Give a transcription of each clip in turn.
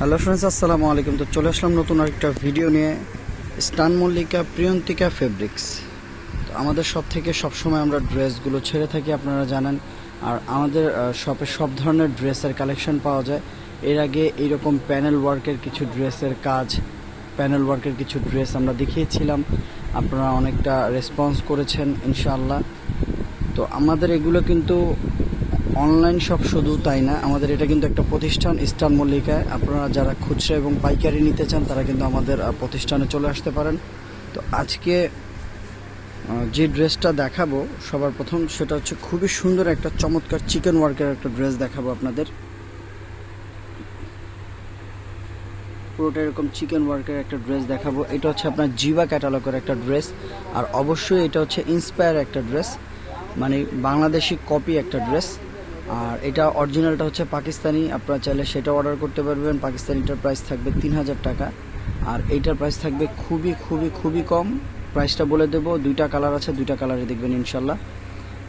Hello friends আসসালামু আলাইকুম। তো চলে আসলাম নতুন আরেকটা ভিডিও নিয়ে। স্টান মল্লিকা প্রিয়ন্তিকা ফেব্রিক্স তো আমাদের সব থেকে সবসময় আমরা ড্রেসগুলো ছেড়ে থাকি, আপনারা জানেন। আর আমাদের শপে সব ধরনের ড্রেসের কালেকশন পাওয়া যায়। এর আগে এইরকম প্যানেল ওয়ার্কের কিছু ড্রেসের কাজ প্যানেল ওয়ার্কের কিছু ড্রেস আমরা দেখিয়েছিলাম। আপনারা অনেকটা রেসপন্স করেছেন, ইনশাআল্লাহ। তো আমাদের এগুলো কিন্তু অনলাইন শপ শুধু তাই না, আমাদের এটা কিন্তু একটা প্রতিষ্ঠান ইস্টার্ন মল্লিকায় আপনারা যারা খুচরা এবং পাইকারি নিতে চান, তারা কিন্তু আমাদের প্রতিষ্ঠানে চলে আসতে পারেন। তো আজকে যে ড্রেসটা দেখাবো, সবার প্রথম সেটা হচ্ছে খুবই সুন্দর একটা চমৎকার চিকেন ওয়ার্কের একটা ড্রেস দেখাবো আপনাদের। পুরোটা এরকম চিকেন ওয়ার্কের একটা ড্রেস দেখাবো। এটা হচ্ছে আপনার জিবা ক্যাটালগের একটা ড্রেস। আর অবশ্যই এটা হচ্ছে ইন্সপায়ার একটা ড্রেস। মানে বাংলাদেশি কপি একটা ড্রেস। আর এটা অরিজিনালটা হচ্ছে পাকিস্তানি, আপনারা চাইলে সেটা অর্ডার করতে পারবেন। পাকিস্তানিটার প্রাইস থাকবে তিন হাজার টাকা। আর এইটার প্রাইস থাকবে খুবই খুবই খুবই কম। প্রাইসটা বলে দেবো, দুইটা কালার আছে, দুইটা কালারে দেখবেন ইনশাল্লাহ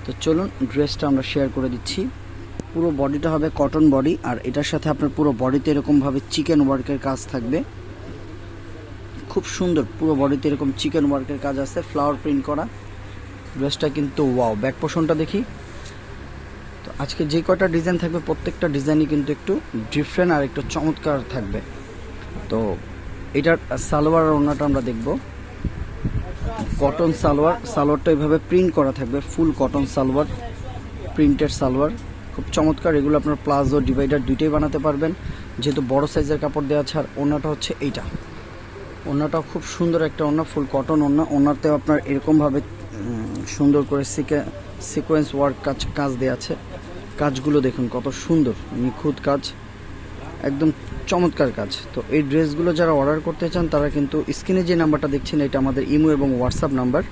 তো চলুন ড্রেসটা আমরা শেয়ার করে দিচ্ছি। পুরো বডিটা হবে কটন বডি আর এটার সাথে আপনার পুরো বডিতে এরকমভাবে চিকেন ওয়ার্কের কাজ থাকবে। খুব সুন্দর, পুরো বডিতে এরকম চিকেন ওয়ার্কের কাজ আছে ফ্লাওয়ার প্রিন্ট করা। ড্রেসটা কিন্তু ওয়াও ব্যাক পোষণটা দেখি। আজকে যে কয়টা ডিজাইন থাকবে, প্রত্যেকটা ডিজাইনই কিন্তু একটু ডিফারেন্ট আর একটু চমৎকার থাকবে। তো এটার সালোয়ার আর ওড়নাটা আমরা দেখব। কটন সালোয়ার, সালোয়ারটা এইভাবে প্রিন্ট করা থাকবে full cotton salwar printed salwar. খুব চমৎকার, এগুলো আপনার প্লাজো ডিভাইডার দুইটাই বানাতে পারবেন। যেহেতু বড় সাইজের কাপড় দেওয়া আছে, আর ওড়নাটা হচ্ছে এইটা। ওড়নাটাও খুব সুন্দর একটা ওড়না ফুল কটন ওড়না। ওড়নাতেও আপনার এরকমভাবে সুন্দর করে সিকে সিকোয়েন্স ওয়ার্ক কাজ কাজ দেওয়া আছে। কাজগুলো দেখুন, কত সুন্দর, নিখুঁত কাজ, একদম চমৎকার কাজ। তো এই ড্রেসগুলো যারা অর্ডার করতে চান, তারা কিন্তু স্ক্রিনে যে নাম্বারটা দেখছেন, এটা আমাদের ইমো এবং হোয়াটসঅ্যাপ নাম্বার।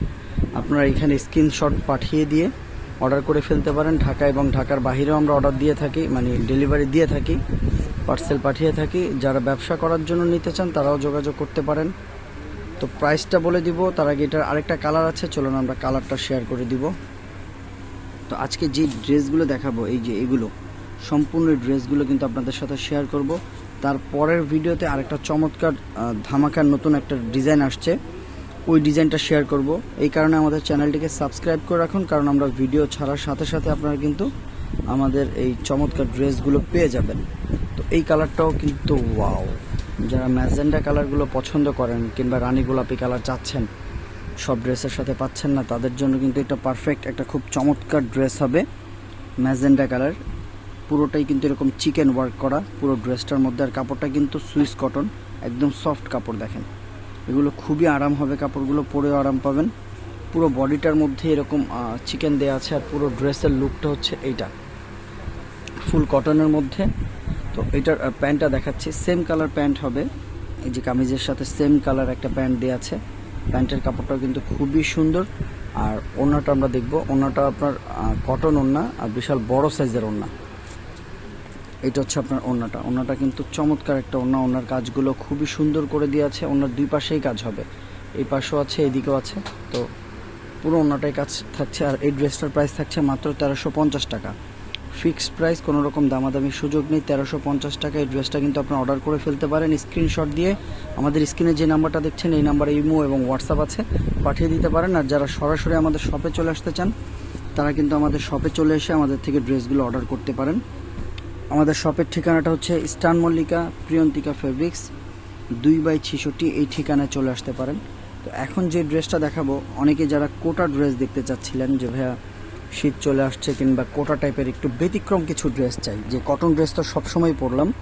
আপনারা এখানে স্ক্রিনশট পাঠিয়ে দিয়ে অর্ডার করে ফেলতে পারেন। ঢাকা এবং ঢাকার বাইরেও আমরা অর্ডার দিয়ে থাকি মানে ডেলিভারি দিয়ে থাকি পার্সেল পাঠিয়ে থাকি। যারা ব্যবসা করার জন্য নিতে চান, তারাও যোগাযোগ করতে পারেন। তো প্রাইসটা বলে দিব, তার আগে এটার আরেকটা কালার আছে, চলুন আমরা কালারটা শেয়ার করে দিব। তো আজকে যে ড্রেসগুলো দেখাবো, এই যে এগুলো, সম্পূর্ণ ড্রেসগুলো কিন্তু আপনাদের সাথে শেয়ার করব। তার পরের ভিডিওতে আরেকটা চমৎকার ধামাকার নতুন একটা ডিজাইন আসছে। ওই ডিজাইনটা শেয়ার করব। এই কারণে আমাদের চ্যানেলটিকে সাবস্ক্রাইব করে রাখুন, কারণ আমরা ভিডিও ছাড়ার সাথে সাথে আপনারা কিন্তু আমাদের এই চমৎকার ড্রেসগুলো পেয়ে যাবেন। তো এই কালারটাও কিন্তু ওয়াও যারা ম্যাজেন্ডা কালারগুলো পছন্দ করেন কিংবা রানী গোলাপি কালার চাচ্ছেন সব ড্রেসের সাথে পাচ্ছেন না, তাদের জন্য কিন্তু এটা পারফেক্ট একটা খুব চমৎকার ড্রেস হবে ম্যাজেন্ডা কালার। পুরোটাই কিন্তু এরকম চিকেন ওয়ার্ক করা, পুরো ড্রেসটার মধ্যে। আর কাপড়টা কিন্তু সুইস কটন একদম সফট কাপড় দেখেন। এগুলো খুবই আরাম হবে, কাপড়গুলো পরেও আরাম পাবেন। পুরো বডিটার মধ্যে এরকম চিকেন দেওয়া আছে আর পুরো ড্রেসের লুকটা হচ্ছে এইটা। ফুল কটনের মধ্যে। তো এটার প্যান্টটা দেখাচ্ছি। সেম কালার প্যান্ট হবে। এই যে কামিজের সাথে সেম কালার একটা প্যান্ট দেওয়া আছে। প্যান্টের কাপড়টাও কিন্তু খুবই সুন্দর। আর ওড়নাটা আমরা দেখব। ওড়নাটা আপনার কটন ওড়না আর বিশাল বড় সাইজের ওড়না এটা হচ্ছে আপনার ওড়নাটা ওড়নাটা কিন্তু চমৎকার একটা ওড়না ওড়নার কাজগুলো খুবই সুন্দর করে দিয়ে আছে। ওনার দুই পাশেই কাজ হবে। এই পাশেও আছে, এদিকেও আছে। তো পুরো ওড়নাটাই কাজ থাকছে। আর এই ড্রেসটার প্রাইস থাকছে মাত্র তেরোশো পঞ্চাশ টাকা। ফিক্সড প্রাইস, কোনো রকম দামাদামির সুযোগ নেই। তেরোশো পঞ্চাশ টাকা এই ড্রেসটা কিন্তু আপনি অর্ডার করে ফেলতে পারেন। স্ক্রিনশট দিয়ে আমাদের স্ক্রিনে যে নাম্বারটা দেখছেন, এই নাম্বারে ইমো এবং হোয়াটসঅ্যাপ আছে, পাঠিয়ে দিতে পারেন। আর যারা সরাসরি আমাদের শপে চলে আসতে চান, তারা কিন্তু আমাদের শপে চলে এসে আমাদের থেকে ড্রেসগুলো অর্ডার করতে পারেন। আমাদের শপের ঠিকানাটা হচ্ছে স্টান মল্লিকা প্রিয়ন্তিকা ফেব্রিক্স, দুই বাই ছিষট্টি, এই ঠিকানায় চলে আসতে পারেন। তো এখন যে ড্রেসটা দেখাবো, অনেকে যারা কোটা ড্রেস দেখতে চাচ্ছিলেন, যে ভাইয়া শীত চলে আসছে কিংবা কোটা টাইপের একটু ব্যতিক্রম কিছু ড্রেস চাই। যে কটন ড্রেস তো সবসময় পরলাম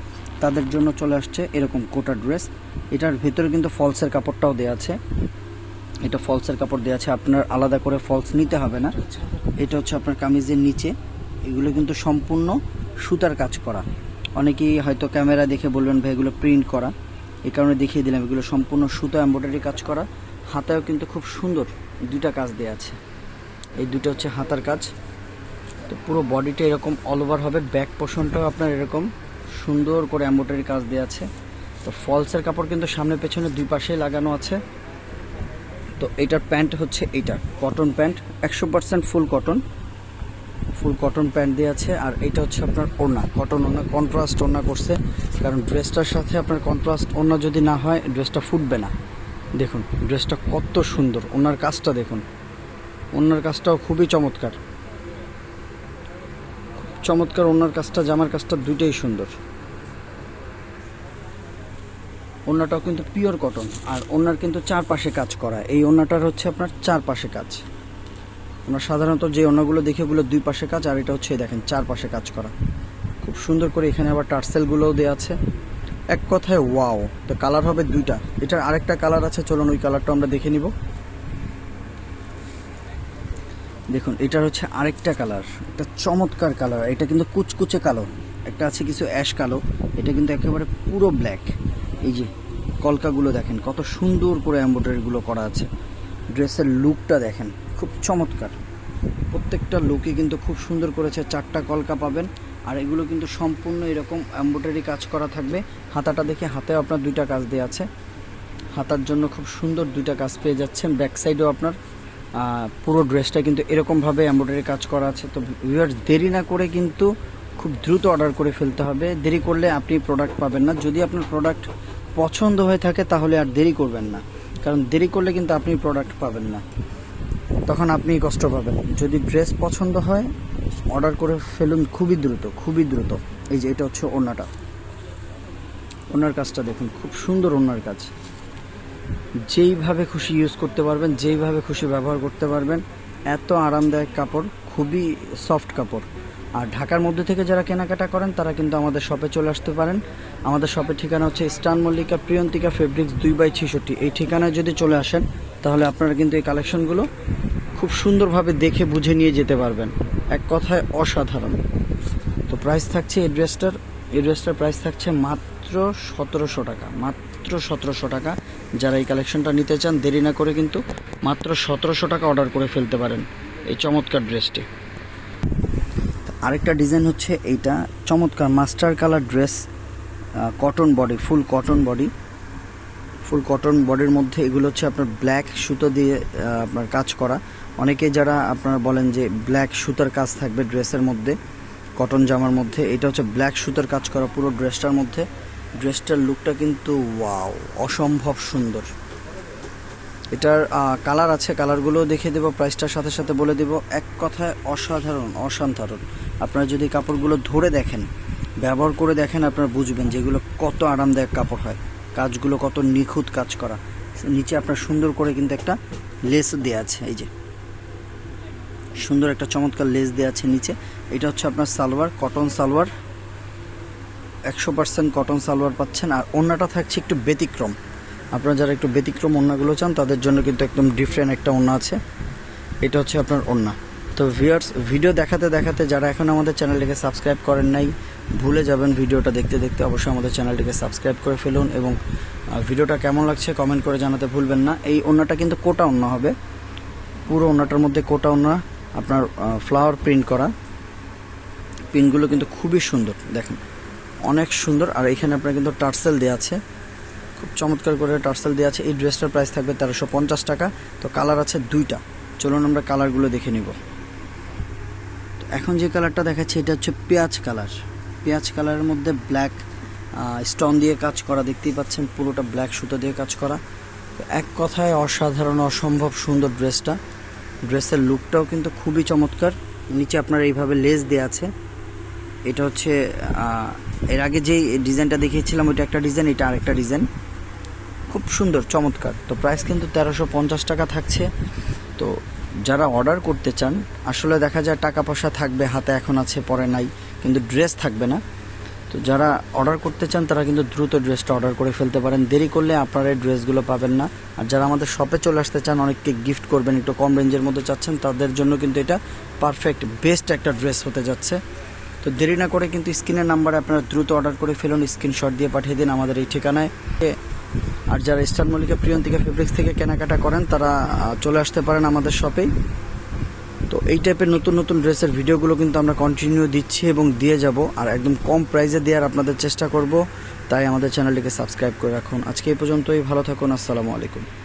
তাদের জন্য চলে আসছে এরকম কোটা ড্রেস এটার ভিতরে কিন্তু ফলসের কাপড়টাও দেওয়া আছে। এটা ফলসের কাপড় দেওয়া আছে আপনার আলাদা করে ফলস নিতে হবে না। এটা হচ্ছে আপনার কামিজের নিচে। এগুলো কিন্তু সম্পূর্ণ সুতার কাজ করা। অনেকেই হয়তো ক্যামেরা দেখে বলবেন ভাই এগুলো প্রিন্ট করা। এই কারণে দেখিয়ে দিলাম এগুলো সম্পূর্ণ সুতা এম্ব্রয়ডারি কাজ করা। হাতায়ও কিন্তু খুব সুন্দর দুইটা কাজ দেওয়া আছে। এই দুটো হচ্ছে হাতার কাজ। তো পুরো বডিটা এরকম অল ওভার হবে। ব্যাক পোর্শনটাও আপনার এরকম। সুন্দর করে এম্ব্রয়ডারি কাজ দেওয়া আছে। তো ফলসের কাপড় কিন্তু সামনে পেছনে দুই পাশেই লাগানো আছে। তো এটার প্যান্ট হচ্ছে এইটা কটন প্যান্ট। একশো percent full cotton full cotton pant দিয়ে আছে। আর এটা হচ্ছে আপনার ওড়না কটন ওড়না কন্ট্রাস্ট ওড়না করছে। কারণ ড্রেসটার সাথে আপনার কন্ট্রাস্ট ওড়না যদি না হয় ড্রেসটা ফুটবে না। দেখুন ড্রেসটা কত সুন্দর। ওনার কাজটা দেখুন। ওনার কাজটাও খুবই চমৎকার। চমৎকার ওনার কাজটা, জামার কাজটা দুইটাই সুন্দর। ওনাটাও কিন্তু পিওর কটন আর ওনার কিন্তু চারপাশে কাজ করা। এই ওনাটার হচ্ছে আপনার চারপাশে কাজ। ওনার সাধারণত যে ওনাগুলো দেখে ওগুলো দুই পাশে কাজ, আর এটা হচ্ছে দেখেন চারপাশে কাজ করা। খুব সুন্দর করে এখানে আবার টার্সেলগুলোও দেওয়া আছে। এক কথায় ওয়াও তো কালার হবে দুইটা। এটার আরেকটা কালার আছে, চলুন ওই কালারটা আমরা দেখে নিব। দেখুন, এটার হচ্ছে আরেকটা কালার, একটা চমৎকার কালার, এটা কিন্তু কুচকুচে কালো, একটা আছে কিছু অ্যাশ কালো, এটা কিন্তু একেবারে পুরো ব্ল্যাক। এই যে কলকাগুলো দেখেন, কত সুন্দর করে এম্ব্রয়ডারিগুলো করা আছে, ড্রেসের লুকটা দেখেন, খুব চমৎকার। প্রত্যেকটা লুকই কিন্তু খুব সুন্দর করেছে, চারটা কলকা পাবেন, আর এগুলো কিন্তু সম্পূর্ণ এরকম এম্ব্রয়ডারি কাজ করা থাকবে। হাতাটা দেখে হাতেও আপনার দুইটা কাজ দেওয়া আছে। হাতার জন্য খুব সুন্দর দুইটা কাজ পেয়ে যাচ্ছেন, ব্যাক সাইডেও আপনার পুরো ড্রেসটা কিন্তু এরকমভাবে এম্ব্রয়ডারি কাজ করা আছে। তো ভিউয়ার্স দেরি না করে কিন্তু খুব দ্রুত অর্ডার করে ফেলতে হবে। দেরি করলে আপনি প্রোডাক্ট পাবেন না। যদি আপনার প্রোডাক্ট পছন্দ হয়ে থাকে, তাহলে আর দেরি করবেন না। কারণ দেরি করলে কিন্তু আপনি প্রোডাক্ট পাবেন না। তখন আপনি কষ্ট পাবেন। যদি ড্রেস পছন্দ হয় অর্ডার করে ফেলুন খুবই দ্রুত খুবই দ্রুত। এই যে এটা হচ্ছে ওড়নাটা। ওনার কাজটা দেখুন, খুব সুন্দর ওনার কাজ। যেইভাবে খুশি ইউজ করতে পারবেন, যেইভাবে খুশি ব্যবহার করতে পারবেন, এত আরামদায়ক কাপড়, খুবই সফট কাপড়। আর ঢাকার মধ্যে থেকে যারা কেনাকাটা করেন, তারা কিন্তু আমাদের শপে চলে আসতে পারেন। আমাদের শপের ঠিকানা হচ্ছে স্টান মল্লিকা প্রিয়ন্তিকা ফেব্রিক্স দুই বাই ছেষট্টি। এই ঠিকানায় যদি চলে আসেন, তাহলে আপনারা কিন্তু এই কালেকশনগুলো খুব সুন্দরভাবে দেখে বুঝে নিয়ে যেতে পারবেন। এক কথায় অসাধারণ। তো প্রাইস থাকছে এই ড্রেসটার এই ড্রেসটার প্রাইস থাকছে মাত্র সতেরোশো টাকা, মাত্র সতেরোশো টাকা। যারা এই কালেকশনটা নিতে চান, দেরি না করে কিন্তু মাত্র সতেরোশো টাকা অর্ডার করে ফেলতে পারেন এই চমৎকার ড্রেসটি আরেকটা ডিজাইন হচ্ছে এইটা, চমৎকার master colour dress cotton body full cotton body full cotton বডির মধ্যে এগুলো হচ্ছে আপনার ব্ল্যাক সুতো দিয়ে আপনার কাজ করা। অনেকে যারা আপনারা বলেন যে ব্ল্যাক সুতার কাজ থাকবে ড্রেসের মধ্যে কটন জামার মধ্যে, এটা হচ্ছে ব্ল্যাক সুতার কাজ করা পুরো ড্রেসটার মধ্যে। ড্রেসটার লুকটা কিন্তু ওয়াও, অসম্ভব সুন্দর। এটার কালার আছে কালারগুলো দেখে দেবো, প্রাইসটার সাথে সাথে বলে দেবো। এক কথায় অসাধারণ অসাধারণ। আপনারা যদি কাপড়গুলো ধরে দেখেন, ব্যবহার করে দেখেন, আপনারা বুঝবেন যেগুলো কত আরামদায়ক কাপড় হয়। কাজগুলো কত নিখুঁত কাজ করা। নিচে আপনার সুন্দর করে কিন্তু একটা লেস দেওয়া আছে, এই যে। সুন্দর একটা চমৎকার লেস দেওয়া আছে নিচে। এটা হচ্ছে আপনার সালোয়ার, কটন সালোয়ার। একশো পার্সেন্ট কটন সালোয়ার পাচ্ছেন আর ওড়নাটা থাকছে একটু ব্যতিক্রম। আপনারা যারা একটু ব্যতিক্রম ওড়নাগুলো চান, তাদের জন্য কিন্তু একদম ডিফারেন্ট একটা ওড়না আছে। এটা হচ্ছে আপনার ওড়না তো ভিউয়ার্স ভিডিও দেখাতে দেখাতে যারা এখন আমাদের চ্যানেলটিকে সাবস্ক্রাইব করেন নাই, ভুলে যাবেন ভিডিওটা দেখতে দেখতে অবশ্যই আমাদের চ্যানেলটিকে সাবস্ক্রাইব করে ফেলুন এবং ভিডিওটা কেমন লাগছে কমেন্ট করে জানাতে ভুলবেন না। এই ওড়নাটা কিন্তু কোটা ওড়না হবে। পুরো ওড়নাটার মধ্যে কোটা ওড়না আপনার ফ্লাওয়ার প্রিন্ট করা। প্রিন্টগুলো কিন্তু খুবই সুন্দর, দেখেন। অনেক সুন্দর। আর এখানে আপনার কিন্তু টার্সেল দেওয়া আছে। খুব চমৎকার করে টার্সেল দেওয়া আছে। এই ড্রেসটার প্রাইস থাকবে তেরোশো পঞ্চাশ টাকা। তো কালার আছে দুইটা। চলুন আমরা কালারগুলো দেখে নিব। এখন যে কালারটা দেখাচ্ছি, এটা হচ্ছে পেঁয়াজ কালার। পেঁয়াজ কালারের মধ্যে ব্ল্যাক স্টোন দিয়ে কাজ করা দেখতেই পাচ্ছেন। পুরোটা ব্ল্যাক সুতো দিয়ে কাজ করা। এক কথায় অসাধারণ, অসম্ভব সুন্দর ড্রেসটা। ড্রেসের লুকটাও কিন্তু খুবই চমৎকার। নিচে আপনার এইভাবে লেস দেওয়া আছে। এটা হচ্ছে এর আগে যেই ডিজাইনটা দেখিয়েছিলাম, ওইটা একটা ডিজাইন, এটা আরেকটা ডিজাইন। খুব সুন্দর, চমৎকার। তো প্রাইস কিন্তু তেরোশো পঞ্চাশ টাকা থাকছে। তো যারা অর্ডার করতে চান, আসলে দেখা যায় টাকা পয়সা থাকবে, হাতে এখন আছে, পরে নাই, কিন্তু ড্রেস থাকবে না। তো যারা অর্ডার করতে চান, তারা কিন্তু দ্রুত ড্রেসটা অর্ডার করে ফেলতে পারেন। দেরি করলে আপনারা এই ড্রেসগুলো পাবেন না। আর যারা আমাদের শপে চলে আসতে চান, অনেককে গিফট করবেন, একটু কম রেঞ্জের মধ্যে চাচ্ছেন, তাদের জন্য কিন্তু এটা পারফেক্ট বেস্ট একটা ড্রেস হতে যাচ্ছে। তো দেরি না করে কিন্তু স্ক্রিনের নাম্বারে আপনারা দ্রুত অর্ডার করে ফেলুন, স্ক্রিনশট দিয়ে পাঠিয়ে দিন আমাদের এই ঠিকানায়। আর যারা স্টার মল্লিকা প্রিয়ন্তিকা ফেব্রিক্স থেকে কেনাকাটা করেন, তারা চলে আসতে পারেন আমাদের শপেই তো এই টাইপের নতুন নতুন ড্রেসের ভিডিওগুলো কিন্তু আমরা কন্টিনিউ দিচ্ছি এবং দিয়ে যাব। আর একদম কম প্রাইসে দেওয়ার আপনাদের চেষ্টা করব। তাই আমাদের চ্যানেলটিকে সাবস্ক্রাইব করে রাখুন। আজকে এই পর্যন্তই, ভালো থাকুন, আসসালামু আলাইকুম।